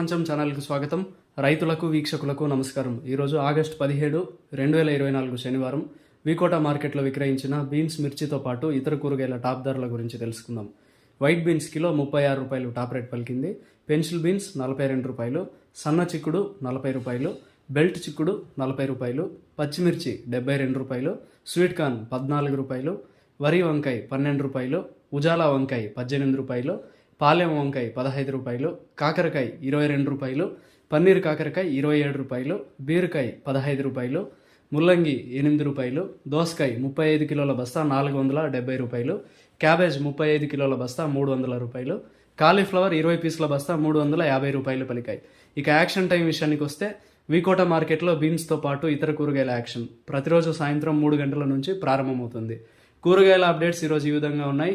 ప్రపంచం ఛానల్కి స్వాగతం. రైతులకు వీక్షకులకు నమస్కారం. ఈరోజు ఆగస్టు పదిహేడు రెండు వేల ఇరవై నాలుగు శనివారం వికోట మార్కెట్లో విక్రయించిన బీన్స్ మిర్చితో పాటు ఇతర కూరగాయల టాప్ ధరల గురించి తెలుసుకుందాం. వైట్ బీన్స్ కిలో ముప్పై ఆరు రూపాయలు టాప్ రేట్ పలికింది. పెన్సిల్ బీన్స్ నలభై రెండు రూపాయలు సన్న చిక్కుడు నలభై రూపాయలు బెల్ట్ చిక్కుడు నలభై రూపాయలు పచ్చిమిర్చి డెబ్బై రెండు రూపాయలు స్వీట్ కార్న్ పద్నాలుగు రూపాయలు వరి వంకాయ పన్నెండు రూపాయలు ఉజాలా వంకాయ పద్దెనిమిది రూపాయలు పాలెం వంకాయ పదహైదు రూపాయలు కాకరకాయ ఇరవై రెండు రూపాయలు పన్నీర్ కాకరకాయ ఇరవై ఏడు రూపాయలు బీరకాయ పదహైదు రూపాయలు ముల్లంగి ఎనిమిది రూపాయలు దోసకాయ ముప్పై ఐదు కిలోల బస్తా నాలుగు వందల డెబ్బై రూపాయలు క్యాబేజ్ ముప్పై ఐదు కిలోల బస్తా మూడు వందల రూపాయలు కాలీఫ్లవర్ ఇరవై పీసుల బస్తా మూడు వందల యాభై రూపాయలు పలికాయి. ఇక యాక్షన్ టైం విషయానికి వస్తే వికోట మార్కెట్లో బీన్స్తో పాటు ఇతర కూరగాయల యాక్షన్. ప్రతిరోజు సాయంత్రం మూడు గంటల నుంచి ప్రారంభమవుతుంది. కూరగాయల అప్డేట్స్ ఈరోజు ఈ విధంగా ఉన్నాయి.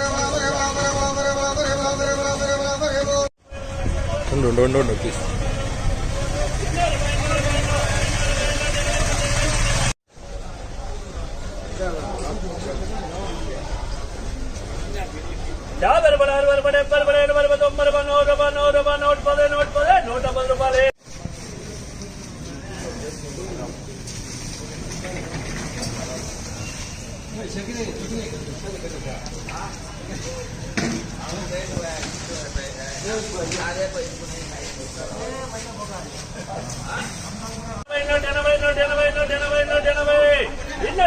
యా బరబడ బరబడ బరబడ బరబడ తొంభై రూపాయలు ఎనభై నూట ఎనభై నూట ఎనభై నూట ఎనభై ఇళ్ళ